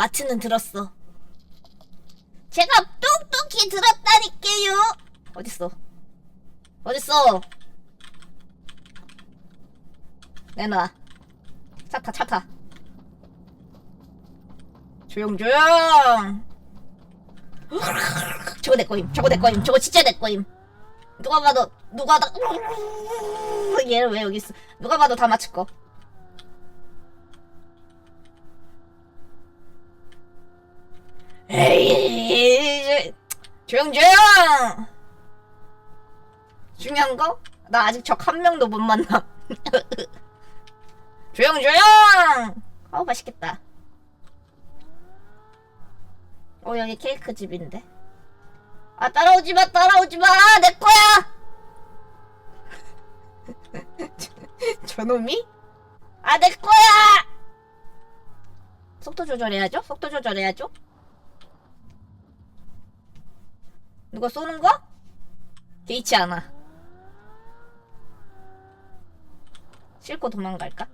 마트는 들었어. 제가 똑똑히 들었다니까요. 어딨어? 어딨어? 내놔. 차 타, 차 타. 조용, 조용! 저거 내 거임, 저거 내 거임, 저거 진짜 내 거임. 누가 봐도, 누가 다, 얘는 왜 여기 있어? 누가 봐도 다 맞출 거. 에이, 조용, 조용! 중요한 거? 나 아직 적 한 명도 못 만남. 조용, 조용! 어우, 맛있겠다. 어, 여기 케이크 집인데. 아, 따라오지 마, 따라오지 마! 내 거야! 저놈이? 아, 내 거야! 속도 조절해야죠? 속도 조절해야죠? 누가 쏘는 거? 개의치 않아. 싣고 도망갈까?